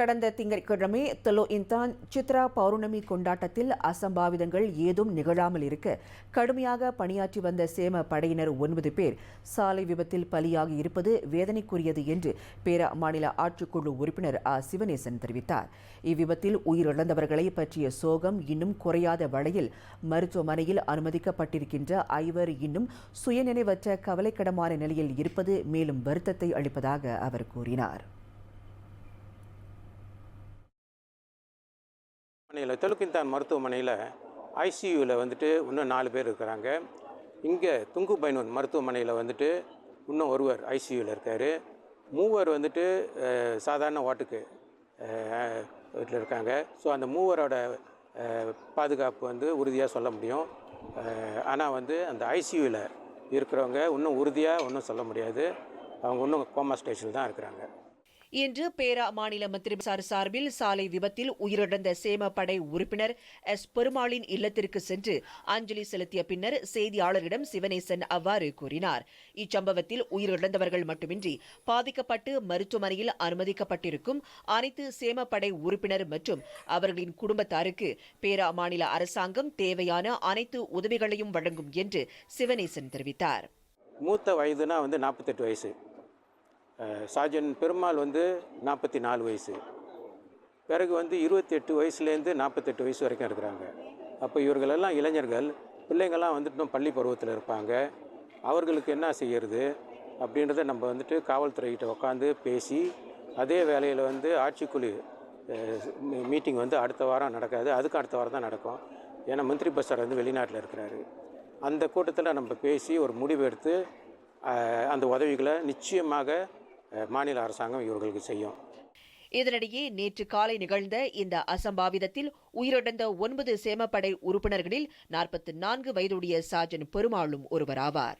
கடந்த திங்கட்கிழமை தெலோ இந்தான் சித்ரா பௌர்ணமி கொண்டாட்டத்தில் அசம்பாவிதங்கள் ஏதும் நிகழாமல் இருக்க கடுமையாக பணியாற்றி வந்த சேம படையினர் ஒன்பது பேர் சாலை விபத்தில் பலியாகி இருப்பது வேதனைக்குரியது என்று பேர மாநில ஆட்சிக்குழு உறுப்பினர் ஆ. சிவனேசன் தெரிவித்தார். இவ்விபத்தில் உயிரிழந்தவர்களை பற்றிய சோகம் இன்னும் குறையாத வழியில் மருத்துவமனையில் அனுமதிக்கப்பட்டிருக்கின்ற ஐவர் இன்னும் சுயநினைவற்ற கவலைக்கிடமான நிலையில் இருப்பது மேலும் வருத்தத்தை அளிப்பதாக அவர் கூறினார். மனையில் தெலுக்கிந்தான் மருத்துவமனையில் ஐசியூவில் வந்துட்டு இன்னும் நாலு பேர் இருக்கிறாங்க. இங்கே துங்கு பைனூன் மருத்துவமனையில் வந்துட்டு இன்னும் ஒருவர் ஐசியூவில் இருக்கார். மூவர் வந்துட்டு சாதாரண வாட்டுக்கு வீட்டில் இருக்காங்க. ஸோ அந்த மூவரோட பாதுகாப்பு வந்து உறுதியாக சொல்ல முடியும். ஆனால் வந்து அந்த ஐசியூவில் இருக்கிறவங்க இன்னும் உறுதியாக ஒன்றும் சொல்ல முடியாது. அவங்க இன்னும் கோமா ஸ்டேஷனில் தான் இருக்கிறாங்க. இன்று பேரா மாநில மந்திரிசார் சார்பில் சாலை விபத்தில் உயிரிழந்த சேமப்படை உறுப்பினர் எஸ். பெருமாளின் இல்லத்திற்கு சென்று அஞ்சலி செலுத்திய பின்னர் செய்தியாளரிடம் சிவனேசன் அவ்வாறு கூறினார். இச்சம்பவத்தில் உயிரிழந்தவர்கள் மட்டுமின்றி பாதிக்கப்பட்டு மருத்துவமனையில் அனுமதிக்கப்பட்டிருக்கும் அனைத்து சேமப்படை உறுப்பினர் மற்றும் அவர்களின் குடும்பத்தாருக்கு பேரா மாநில அரசாங்கம் தேவையான அனைத்து உதவிகளையும் வழங்கும் என்று சிவனேசன் தெரிவித்தார். மூத்த வயதுனா வந்து நாற்பத்தெட்டு வயசு. சார்ஜன் பெருமாள் வந்து நாற்பத்தி நாலு வயசு. பிறகு வந்து இருபத்தி எட்டு வயசுலேருந்து நாற்பத்தெட்டு வயசு வரைக்கும் இருக்கிறாங்க. அப்போ இவர்களெல்லாம் இளைஞர்கள் பிள்ளைங்கள்லாம் வந்துட்டு இன்னும் பள்ளி பருவத்தில் இருப்பாங்க. அவர்களுக்கு என்ன செய்கிறது அப்படின்றத நம்ம வந்துட்டு காவல்துறைகிட்ட உட்காந்து பேசி அதே வேலையில் வந்து ஆட்சிக்குழு மீட்டிங் வந்து அடுத்த வாரம் நடக்காது. அதுக்கு அடுத்த வாரம் தான் நடக்கும். ஏன்னா மந்திரி பஸ்ஸார் வந்து வெளிநாட்டில் இருக்கிறாரு. அந்த கூட்டத்தில் நம்ம பேசி ஒரு முடிவு எடுத்து அந்த உதவிகளை நிச்சயமாக மாநில அரசாங்கம் இவர்களுக்கு செய்யும். இதனிடையே நேற்று காலை நிகழ்ந்த இந்த அசம்பாவிதத்தில் உயிரிழந்த ஒன்பது சேமப்படை உறுப்பினர்களில் நாற்பத்தி நான்கு வயதுடைய சார்ஜன் பெருமாளும் ஒருவராவார்.